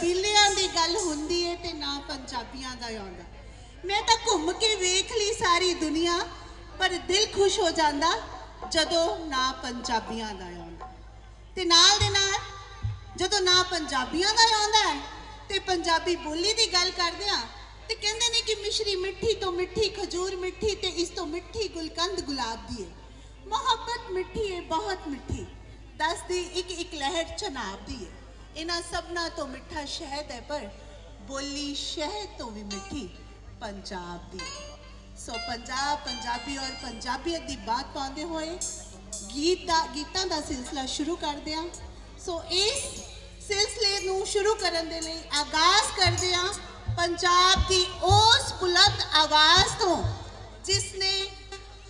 Shell ਦੀ ਗੱਲ ਹੁੰਦੀ ਹੈ ਤੇ ਨਾ ਪੰਜਾਬੀਆਂ ਦਾ ਆਉਂਦਾ। ਮੈਂ ਤਾਂ ਘੁੰਮ ਕੇ ਵੇਖ ਲਈ ਸਾਰੀ ਦੁਨੀਆ, ਪਰ ਦਿਲ ਖੁਸ਼ ਹੋ ਜਾਂਦਾ ਜਦੋਂ ਨਾ ਪੰਜਾਬੀਆਂ ਦਾ ਆਉਂਦਾ। ਤੇ ਨਾਲ ਦੇ ਨਾਲ ਜਦੋਂ ਨਾ ਪੰਜਾਬੀਆਂ ਦਾ ਆਉਂਦਾ ਹੈ ਤੇ ਪੰਜਾਬੀ ਬੋਲੀ ਦੀ ਗੱਲ ਕਰਦੇ ਆ ਤੇ ਕਹਿੰਦੇ ਨੇ ਕਿ ਮਿਸ਼ਰੀ ਮਿੱਠੀ ਤੋਂ ਮਿੱਠੀ, ਖਜੂਰ ਮਿੱਠੀ ਤੇ ਇਸ ਤੋਂ ਮਿੱਠੀ ਗੁਲਕੰਦ ਗੁਲਾਬ ਦੀ ਹੈ ਮੁਹੱਬਤ ਮਿੱਠੀ ਹੈ ਬਹੁਤ ਮਿੱਠੀ। ਦੱਸਦੀ ਇੱਕ ਇੱਕ ਲਹਿਰ ਚਨਾਬ ਦੀ ਹੈ ਇਹਨਾਂ ਸਭਨਾਂ ਤੋਂ ਮਿੱਠਾ ਸ਼ਹਿਦ ਹੈ, ਪਰ ਬੋਲੀ ਸ਼ਹਿਦ ਤੋਂ ਵੀ ਮਿੱਠੀ ਪੰਜਾਬ ਦੀ। ਸੋ ਪੰਜਾਬ, ਪੰਜਾਬੀ ਔਰ ਪੰਜਾਬੀਅਤ ਦੀ ਬਾਤ ਪਾਉਂਦੇ ਹੋਏ ਗੀਤ ਦਾ, ਗੀਤਾਂ ਦਾ ਸਿਲਸਿਲਾ ਸ਼ੁਰੂ ਕਰਦੇ ਹਾਂ। ਸੋ ਇਸ ਸਿਲਸਿਲੇ ਨੂੰ ਸ਼ੁਰੂ ਕਰਨ ਦੇ ਲਈ ਆਗਾਜ਼ ਕਰਦੇ ਹਾਂ ਪੰਜਾਬ ਦੀ ਉਸ ਬੁਲੰਦ ਆਵਾਜ਼ ਤੋਂ, ਜਿਸ ਨੇ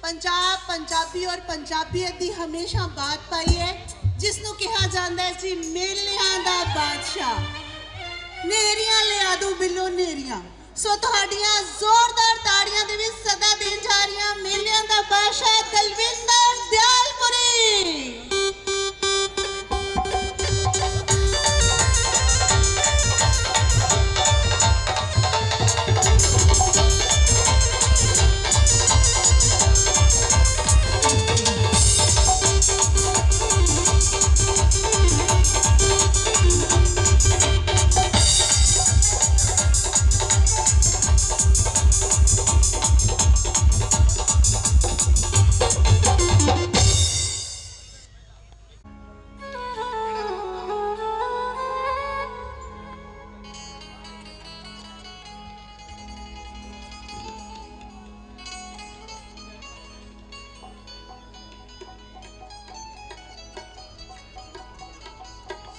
ਪੰਜਾਬ, ਪੰਜਾਬੀ ਔਰ ਪੰਜਾਬੀਅਤ ਦੀ ਹਮੇਸ਼ਾ ਬਾਤ ਪਾਈ ਹੈ ਜਿਸ ਨੂੰ ਕਿਹਾ ਜਾਂਦਾ ਹੈ ਜੀ ਮੇਲਿਆਂ ਦਾ ਬਾਦਸ਼ਾਹ। ਨੇਰੀਆਂ ਲਿਆ ਦੋ ਬਿੱਲੋ ਨੇਰੀਆਂ। ਸੋ ਤੁਹਾਡੀਆਂ ਜ਼ੋਰਦਾਰ ਤਾੜੀਆਂ ਦੇ ਵਿੱਚ ਸਦਾ ਦੇਣ ਜਾ ਰਹੀਆਂ ਮੇਲਿਆਂ ਦਾ ਬਾਦਸ਼ਾਹ ਦਲਵਿੰਦਰ ਦਿਆਲਪੁਰੀ।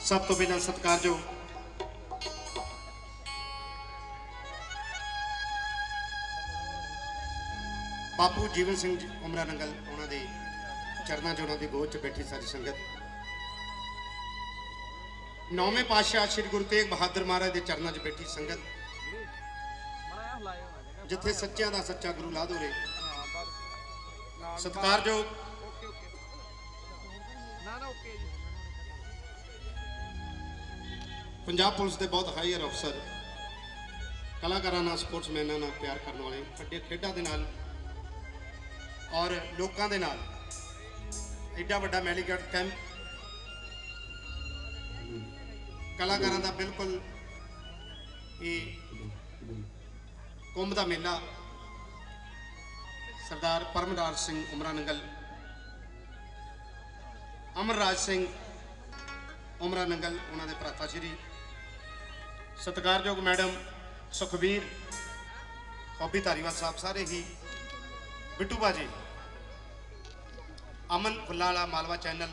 ਸਭ ਤੋਂ ਪਹਿਲਾਂ ਸਤਿਕਾਰਯੋਗ ਬਾਪੂ ਜੀਵਨ ਸਿੰਘ ਜੀ, ਉਮਰਾ ਨੰਗਲ ਉਹਨਾਂ ਦੇ ਚਰਨਾਂ 'ਚ ਉਹਨਾਂ ਦੀ ਗੋਦ 'ਚ ਬੈਠੀ ਸਾਰੀ ਸੰਗਤ। ਨੌਵੇਂ ਪਾਤਸ਼ਾਹ ਸ੍ਰੀ ਗੁਰੂ ਤੇਗ ਬਹਾਦਰ ਮਹਾਰਾਜ ਦੇ ਚਰਨਾਂ 'ਚ ਬੈਠੀ ਸੰਗਤ। ਜਿੱਥੇ ਸੱਚਿਆਂ ਦਾ ਸੱਚਾ ਗੁਰੂ ਲਾਧੋਰੇ ਸਤਿਕਾਰਯੋਗ ਪੰਜਾਬ ਪੁਲਿਸ ਦੇ ਬਹੁਤ ਹਾਈਅਰ ਅਫਸਰ, ਕਲਾਕਾਰਾਂ ਨਾਲ, ਸਪੋਰਟਸਮੈਨਾਂ ਨਾਲ ਪਿਆਰ ਕਰਨ ਵਾਲੇ, ਵੱਡੇ ਖੇਡਾਂ ਦੇ ਨਾਲ ਔਰ ਲੋਕਾਂ ਦੇ ਨਾਲ ਐਡਾ ਵੱਡਾ ਮੈਡੀਕਲ ਕੈਂਪ ਕਲਾਕਾਰਾਂ ਦਾ ਬਿਲਕੁਲ ਇਹ ਕੁੰਭ ਦਾ ਮੇਲਾ ਸਰਦਾਰ ਪਰਮਰਾਜ ਸਿੰਘ ਉਮਰਾ ਨੰਗਲ, ਅਮਰਰਾਜ ਸਿੰਘ ਉਮਰਾ ਨੰਗਲ, ਉਹਨਾਂ ਦੇ ਭਰਾਤਾ ਸ਼੍ਰੀ ਸਤਿਕਾਰਯੋਗ ਮੈਡਮ ਸੁਖਬੀਰ ਹੌਬੀ ਧਾਰੀਵਾਲ ਸਾਹਿਬ ਸਾਰੇ ਹੀ, ਬਿੱਟੂ ਬਾਜੀ ਅਮਨ ਫੁੱਲਾਲਾ ਮਾਲਵਾ ਚੈਨਲ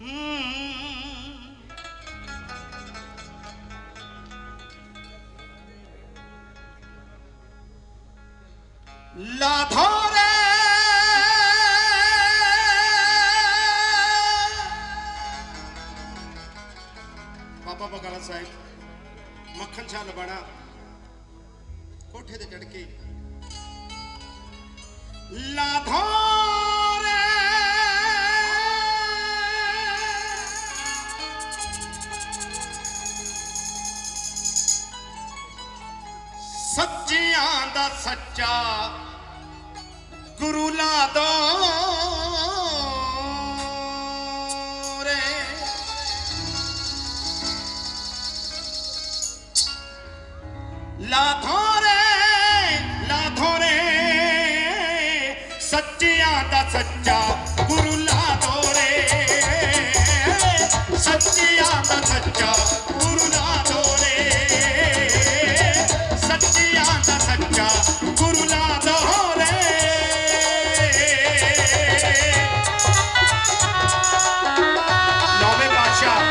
ਹਮ। ਬਾਬਾ ਬਗਾਲਾ ਸਾਹਿਬ ਮੱਖਣ ਸ਼ਾਹ ਲਬਾਣਾ ਕੋਠੇ ਤੇ ਚੜ ਕੇ। ਲਾਧੋਰੇ ਸੱਚਿਆਂ ਦਾ ਸੱਚਾ ਗੁਰੂ ਲਾ ਲਾਥੋਂ ਰੇ ਲਾਥੋਂ ਰੇ ਸੱਚਿਆਂ ਦਾ ਸੱਚਾ ਗੁਰੂ ਲਾ ਦੋ ਰੇ ਸੱਚਿਆਂ ਦਾ ਸੱਚਾ ਗੁਰੂ ਲਾ ਦੋ ਰੇ ਸੱਚਿਆਂ ਦਾ ਸੱਚਾ ਗੁਰੂ ਲਾ ਦੋ ਰੇ ਨੌਵੇਂ ਪਾਤਸ਼ਾਹ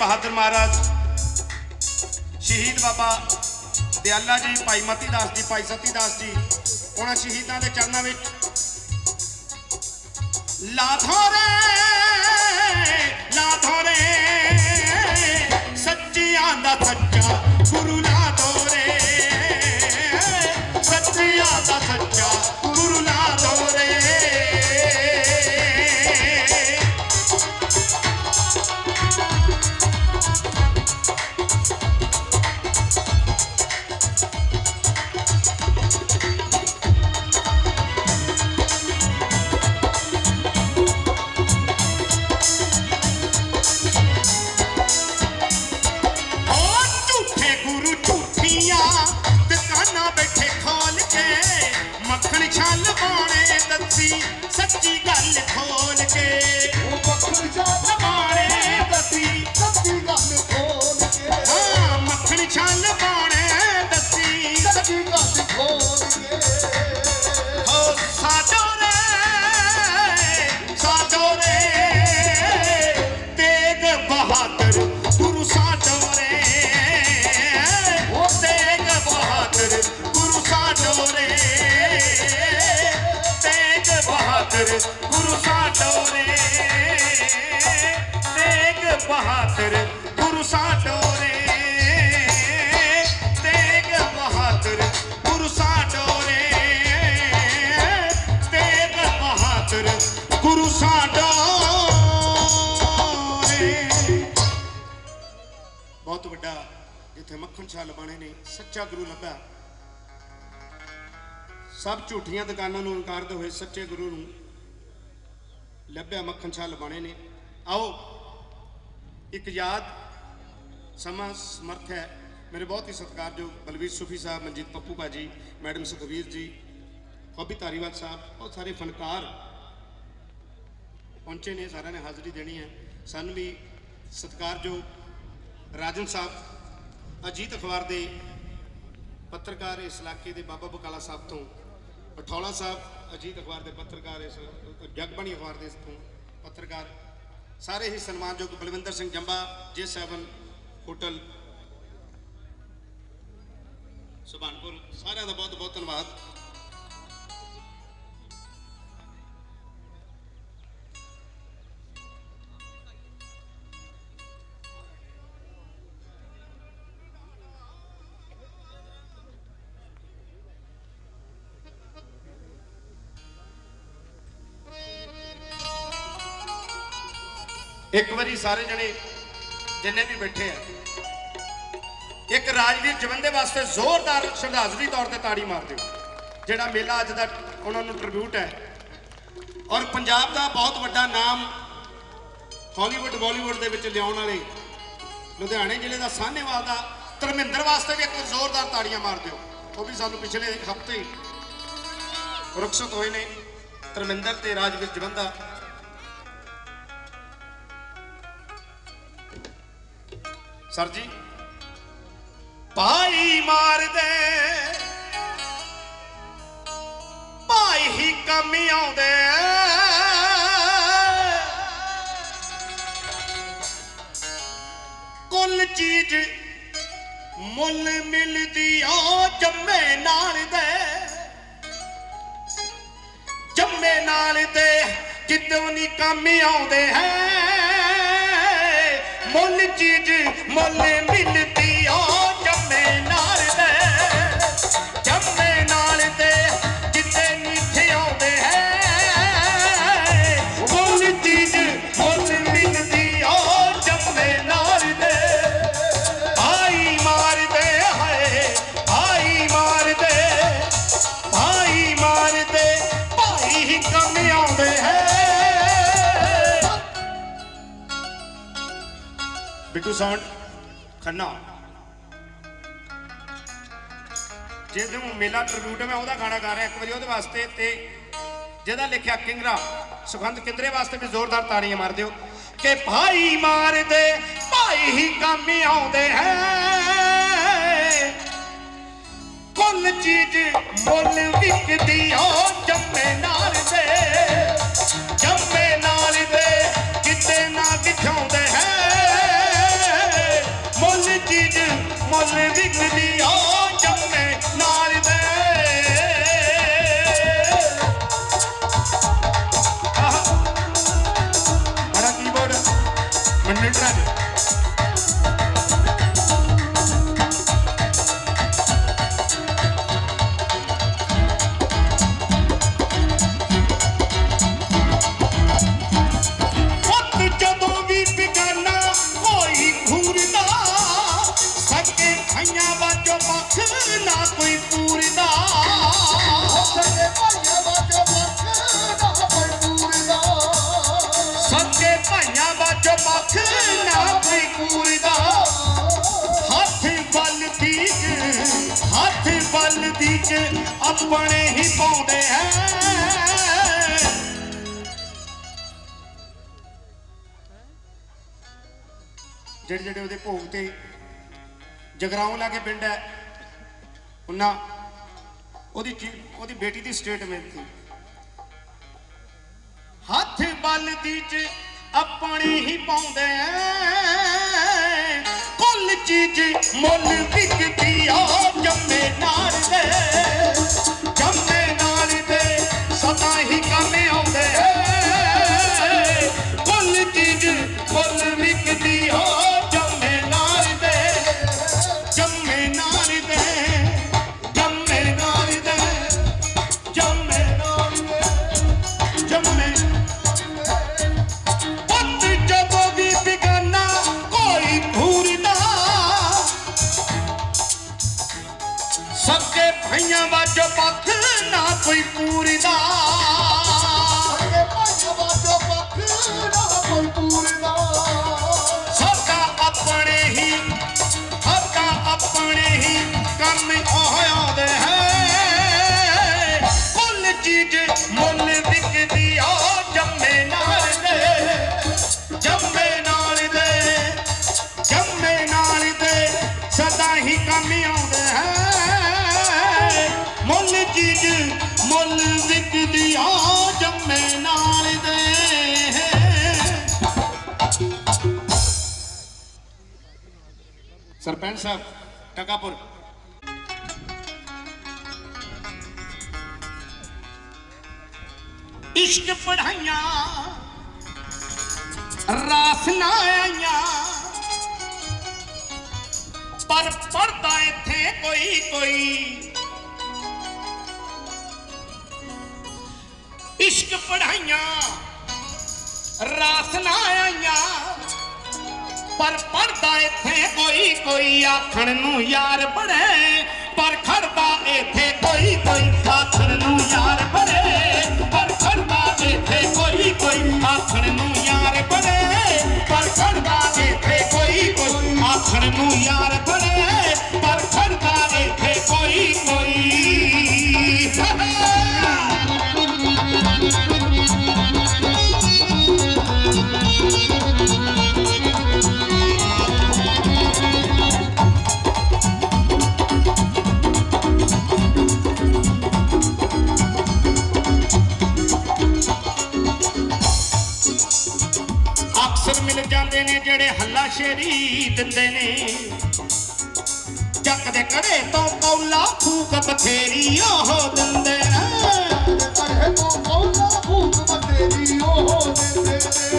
ਬਹਾਦਰ ਮਹਾਰਾਜ ਸ਼ਹੀਦ ਬਾਬਾ ਦਿਆਲਾ ਜੀ, ਭਾਈ ਮਤੀ ਦਾਸ ਜੀ, ਭਾਈ ਸਤੀ ਦਾਸ ਜੀ, ਉਹਨਾਂ ਸ਼ਹੀਦਾਂ ਦੇ ਚਰਨਾਂ ਵਿੱਚ ਲਾਧੋਰੇ ਜਿੱਥੇ ਮੱਖਣ ਨੇ, ਸੱਚਾ ਗੁਰੂ ਲੱਭਿਆ ਸਭ ਝੂਠੀਆਂ ਦੁਕਾਨਾਂ ਨੂੰ ਇਨਕਾਰਦੇ ਹੋਏ ਸੱਚੇ ਗੁਰੂ ਨੂੰ ਲੱਭਿਆ ਮੱਖਣ ਛਾਲ ਬਣੇ ਨੇ। ਆਓ, ਇੱਕ ਯਾਦ ਸਮਾਂ ਸਮਰਥ ਹੈ। ਮੇਰੇ ਬਹੁਤ ਹੀ ਸਤਿਕਾਰਯੋਗ ਬਲਵੀਰ ਸੁਫੀ ਸਾਹਿਬ, ਮਨਜੀਤ ਪੱਪੂ ਭਾਜੀ, ਮੈਡਮ ਸੁਖਵੀਰ ਜੀ ਹੌਬੀ ਧਾਰੀਵਾਲ ਸਾਹਿਬ, ਬਹੁਤ ਸਾਰੇ ਫਨਕਾਰ ਪਹੁੰਚੇ ਨੇ, ਸਾਰਿਆਂ ਨੇ ਹਾਜ਼ਰੀ ਦੇਣੀ ਹੈ। ਸਾਨੂੰ ਵੀ ਸਤਿਕਾਰਯੋਗ ਰਾਜਨ ਸਾਹਿਬ ਅਜੀਤ ਅਖਬਾਰ ਦੇ ਪੱਤਰਕਾਰ ਇਸ ਇਲਾਕੇ ਦੇ ਬਾਬਾ ਬਕਾਲਾ ਸਾਹਿਬ ਤੋਂ, ਪਠੌਲਾ ਸਾਹਿਬ, ਅਜੀਤ ਅਖਬਾਰ ਦੇ ਪੱਤਰਕਾਰ ਇਸ, ਜਗਬਾਣੀ ਅਖਬਾਰ ਦੇ ਤੋਂ ਪੱਤਰਕਾਰ। ਸਾਰੇ ਹੀ ਸਨਮਾਨਯੋਗ ਬਲਵਿੰਦਰ ਸਿੰਘ ਜੰਬਾ, ਜੇ 7 ਹੋਟਲ, ਸੁਭਾਨਪੁਰ, ਸਾਰਿਆਂ ਦਾ ਬਹੁਤ ਬਹੁਤ ਧੰਨਵਾਦ। ਇੱਕ ਵਾਰੀ ਸਾਰੇ ਜਣੇ ਜਿੰਨੇ ਵੀ ਬੈਠੇ ਆ, ਇੱਕ ਰਾਜਵੀਰ ਜਵੰਦੇ ਵਾਸਤੇ ਜ਼ੋਰਦਾਰ ਸ਼ਰਧਾਂਜਲੀ ਤੌਰ ਤੇ ਤਾੜੀ ਮਾਰ ਦਿਓ। ਜਿਹੜਾ ਮੇਲਾ ਅੱਜ ਦਾ ਉਹਨਾਂ ਨੂੰ ਟ੍ਰਿਬਿਊਟ ਹੈ। ਔਰ ਪੰਜਾਬ ਦਾ ਬਹੁਤ ਵੱਡਾ ਨਾਮ ਹਾਲੀਵੁੱਡ ਬਾਲੀਵੁੱਡ ਦੇ ਵਿੱਚ ਲਿਆਉਣ ਵਾਲੇ ਲੁਧਿਆਣੇ ਜ਼ਿਲ੍ਹੇ ਦਾ ਸਾਹਨੇਵਾਲ ਦਾ ਧਰਮਿੰਦਰ ਵਾਸਤੇ ਵੀ ਇੱਕ ਜ਼ੋਰਦਾਰ ਤਾੜੀਆਂ ਮਾਰ ਦਿਓ। ਉਹ ਵੀ ਸਾਨੂੰ ਪਿਛਲੇ ਹਫ਼ਤੇ ਰੁਖਸਤ ਹੋਏ ਨੇ। ਧਰਮਿੰਦਰ ਤੇ ਰਾਜਵੀਰ ਜਵੰਦਾ ਸਰ ਜੀ। ਭਾਈ ਮਾਰਦੇ ਭਾਈ ਹੀ ਕੰਮ ਆਉਂਦੇ ਕੁੱਲ ਚੀਜ਼ ਮੁੱਲ ਮਿਲਦੀ ਓ ਜੰਮੇ ਨਾਲ ਦੇ। ਜੰਮੇ ਨਾਲ ਦੇ ਕਿਤੋਂ ਨਹੀਂ ਕੰਮ ਆਉਂਦੇ ਹੈ। ਚੀਜ਼ ਮੁੱਲ ਮਿਲਦੀ ਬਿੱਟੂ ਸਾਊਂਡ ਖੰਨਾ। ਜਿਹਨੂੰ ਮੇਲਾ ਟ੍ਰਿਬਿਊਟ ਹੈ ਮੈਂ ਉਹਦਾ ਗਾਣਾ ਗਾ ਰਿਹਾ ਇੱਕ ਵਾਰੀ ਉਹਦੇ ਵਾਸਤੇ ਤੇ ਜਿਹਦਾ ਲਿਖਿਆ ਕਿੰਗਰਾ ਸੁਖੰਦ ਕਿੰਦਰੇ ਵਾਸਤੇ ਵੀ ਜ਼ੋਰਦਾਰ ਤਾੜੀਆਂ ਮਾਰ ਦਿਓ ਕਿ ਭਾਈ ਮਾਰਦੇ, ਭਾਈ ਹੀ ਕੰਮ ਆਉਂਦੇ ਹੈ। ਕੁੱਲ ਚੀਜ਼ ਮੁੱਲ ਵਿਕਦੀ ਓ ਜੰਮੇ ਨਾਲ ਦੇ, ਜੰਮੇ ਨਾਲ ਦੇ। ਹੱਥ ਵੱਲ ਦੀਕ ਆਪਣੇ ਹੀ ਪਾਉਂਦੇ ਐ ਜਿਹੜੇ ਜਿਹੜੇ ਉਹਦੇ ਭੋਗ ਤੇ ਜਗਰਾਉਂ ਲਾ ਕੇ ਪਿੰਡ ਹੈ, ਉਹਨਾਂ ਉਹਦੀ ਉਹਦੀ ਬੇਟੀ ਦੀ ਸਟੇਟਮੈਂਟ ਸੀ। ਹੱਥ ਬਲ ਦੀ ਚ ਆਪਣੇ ਹੀ ਪਾਉਂਦੇ ਐ ਕੁੱਲ ਚੀਜ਼ ਮੁੱਲ ਵਿਕਦੀ ਆ, ਜੰਮੇ ਨਾਲ ਦੇ, ਜੰਮੇ ਨਾਲ ਦੇ, ਸਦਾ ਹੀ ਕੰਮ ਆਉਂਦੇ ਨਾ ਕੋਈ ਚੀਜ਼ ਮੁੱਲ ਵਿਕਦੀ ਆ, ਜੰਮੇ ਨਾਲ ਦੇ। ਸਰਪੰਚ ਸਾਹਿਬ, ਟਕਾਪੁਰ। ਇਸ਼ਕ ਪੜਾਈਆਂ, ਰਾਸ ਨਾ ਆਈਆਂ ਪਰ ਪੜਦਾ ਇੱਥੇ ਕੋਈ ਕੋਈ ਇਸ਼ਕ ਪੜਾਈਆਂ ਰਾਸ ਨਾ ਆਈਆਂ। ਪਰ ਪੜਦਾ ਇੱਥੇ ਕੋਈ ਕੋਈ ਆਖਣ ਨੂੰ ਯਾਰ ਬੜੇ, ਪਰ ਖੜਦਾ ਇੱਥੇ ਕੋਈ ਕੋਈ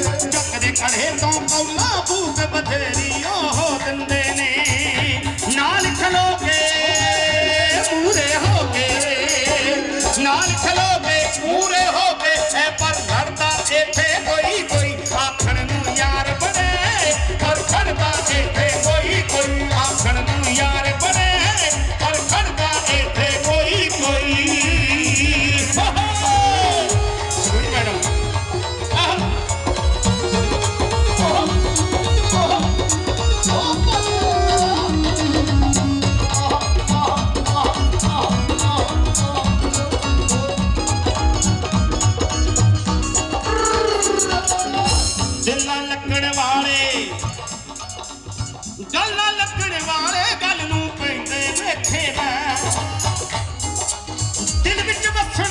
ਕਰੇ ਚੱਕ ਦੇ ਕੜੇ ਤੋਂ ਕੌਲਾ ਫੂਕ ਬਥੇਰੀ ਉਹ ਦਿੰਦੇ ਨੇ।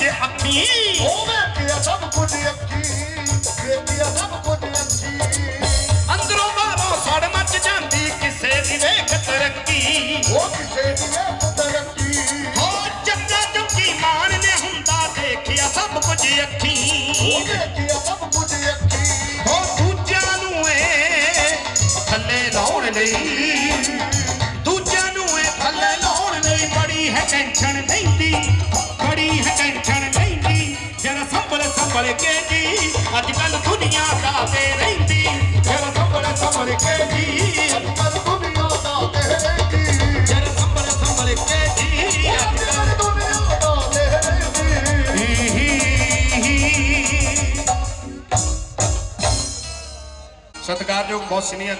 ਦੇਖਿਆ ਸਭ ਕੁਝ ਅੱਖੀਂ ਉਹ ਸੰਭਲ ਕੇ ਜੀ ਅੱਜ ਕੱਲ ਦੁਨੀਆ ਦਾ ਤੇ ਰਹਿੰਦੀ। ਜਰਾ ਸੰਭਲ ਸੰਭਲ ਕੇ ਜੀ। ਪਰ ਦੁਨੀਆ ਦਾ ਤੇ ਰਹਿੰਦੀ। ਜਰਾ ਸੰਭਲ ਸੰਭਲ ਕੇ ਜੀ। ਅੱਜ ਕੱਲ ਦੁਨੀਆ ਦਾ ਤੇ ਰਹਿੰਦੀ। ਸਤਿਕਾਰਯੋਗ ਬਹੁਤ ਸੀਨੀਅਰ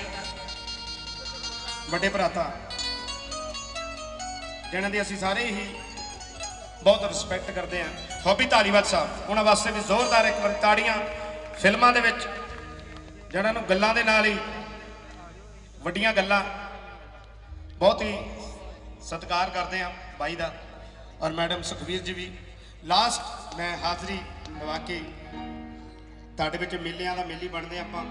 ਵੱਡੇ ਭਰਾਤਾ ਜਿਨ੍ਹਾਂ ਦੀ ਅਸੀਂ ਸਾਰੇ ਹੀ ਬਹੁਤ ਰਿਸਪੈਕਟ ਕਰਦੇ ਹਾਂ। ਹੌਬੀ ਧਾਲੀਵਾਲ ਸਾਹਿਬ ਉਹਨਾਂ ਵਾਸਤੇ ਵੀ ਜ਼ੋਰਦਾਰ ਇੱਕ ਵਾਰੀ ਤਾੜੀਆਂ ਫਿਲਮਾਂ ਦੇ ਵਿੱਚ, ਜਿਹਨਾਂ ਨੂੰ ਗੱਲਾਂ ਦੇ ਨਾਲ ਹੀ ਵੱਡੀਆਂ ਗੱਲਾਂ ਬਹੁਤ ਹੀ ਸਤਿਕਾਰ ਕਰਦੇ ਹਾਂ ਬਾਈ ਦਾ ਔਰ ਮੈਡਮ ਸੁਖਵੀਰ ਜੀ ਵੀ। ਲਾਸਟ ਮੈਂ ਹਾਜ਼ਰੀ ਲਵਾ ਕੇ ਤੁਹਾਡੇ ਵਿੱਚ ਮੇਲਿਆਂ ਦਾ ਮੇਲੀ ਬਣਦੇ ਆਪਾਂ।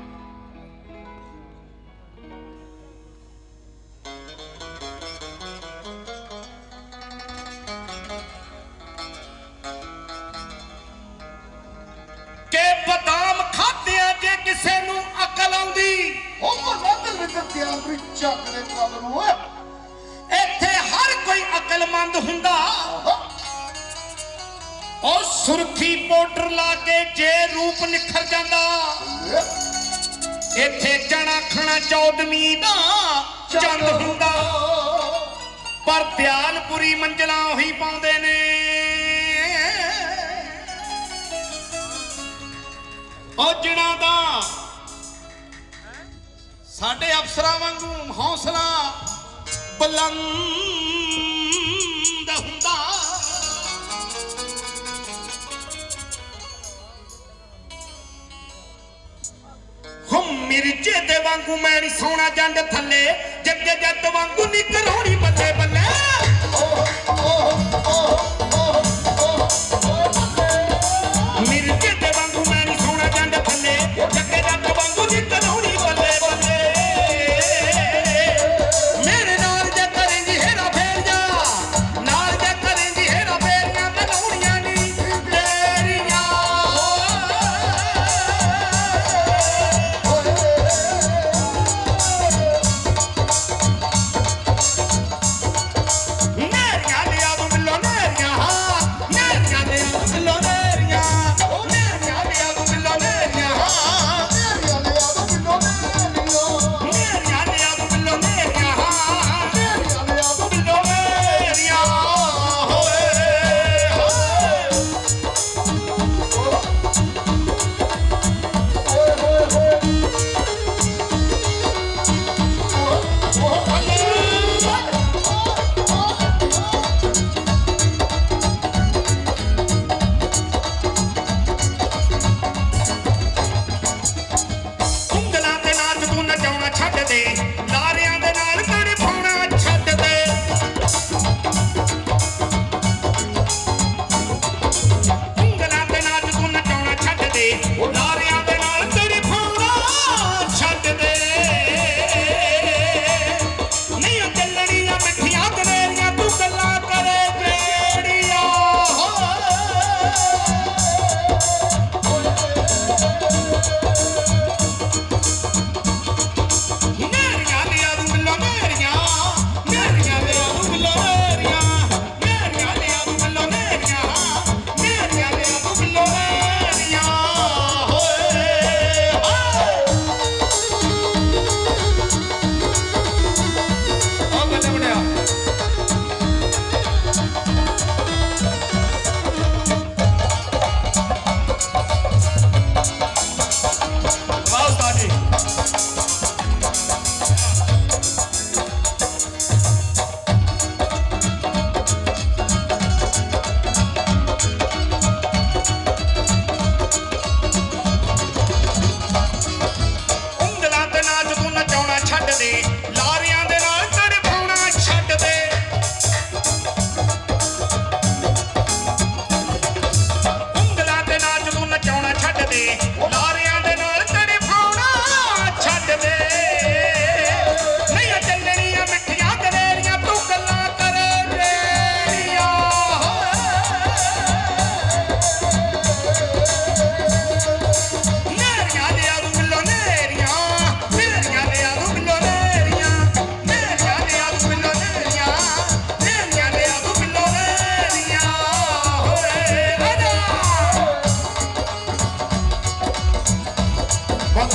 ਧਿਆਨ ਵਿੱਚ ਚੱਕਰੇ ਨੂੰ। ਓਏ ਇੱਥੇ ਹਰ ਕੋਈ ਅਕਲਮੰਦ ਹੁੰਦਾ। ਉਹ ਸੁਰਖੀ ਪਾਊਡਰ ਲਾ ਕੇ ਜੇ ਰੂਪ ਨਿਖਰ ਜਾਂਦਾ। ਇੱਥੇ ਜਣਾ ਖਣਾ ਚੌਦਮੀ ਦਾ ਚੰਦ ਹੁੰਦਾ। ਪਰ ਦਿਆਲਪੁਰੀ ਮੰਜ਼ਲਾਂ ਉਹੀ ਪਾਉਂਦੇ ਨੇ। ਉਹ ਜਿਨ੍ਹਾਂ ਦਾ ਸਾਡੇ ਅਫਸਰਾਂ ਵਾਂਗੂ ਹੌਸਲਾ ਬੁਲੰਦ ਹੁੰਦਾ। ਹਮ ਮਿਰਜੇ ਦੇ ਵਾਂਗੂ ਮੈਂ ਨਹੀਂ ਸੋਣਾ ਜੰਡ ਥੱਲੇ, ਜੱਗੇ ਜੱਟ ਵਾਂਗੂ ਨੀ ਕਰਾਉਣੀ ਬੱਲੇ। ਬੱਲੇ ਮਿਰਜੇ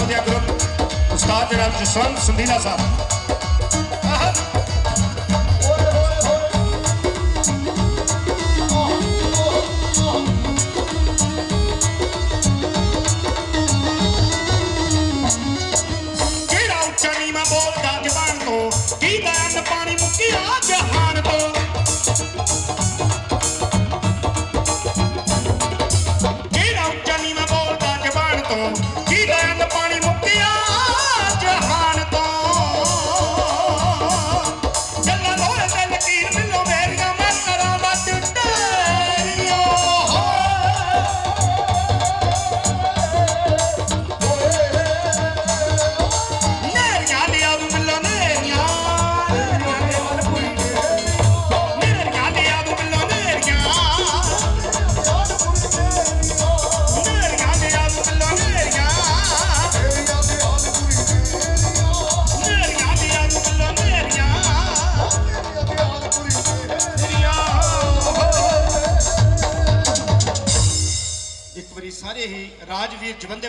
ਦਿਆ ਕਰੋ ਉਸਤਾਦ ਜਨਾਬ ਜਸਵੰਤ ਸੰਧੀਲਾ ਸਾਹਿਬ।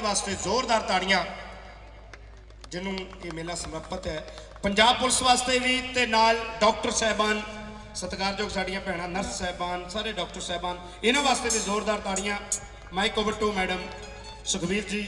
ਵਾਸਤੇ ਜ਼ੋਰਦਾਰ ਤਾੜੀਆਂ, ਜਿਹਨੂੰ ਇਹ ਮੇਲਾ ਸਮਰਪਿਤ ਹੈ। ਪੰਜਾਬ ਪੁਲਿਸ ਵਾਸਤੇ ਵੀ ਤੇ ਨਾਲ ਡਾਕਟਰ ਸਹਿਬਾਨ, ਸਤਿਕਾਰਯੋਗ ਸਾਡੀਆਂ ਭੈਣਾਂ, ਨਰਸ ਸਹਿਬਾਨ, ਸਾਰੇ ਡਾਕਟਰ ਸਹਿਬਾਨ, ਇਹਨਾਂ ਵਾਸਤੇ ਵੀ ਜ਼ੋਰਦਾਰ ਤਾੜੀਆਂ। Mike over to madam Sukhvir ji.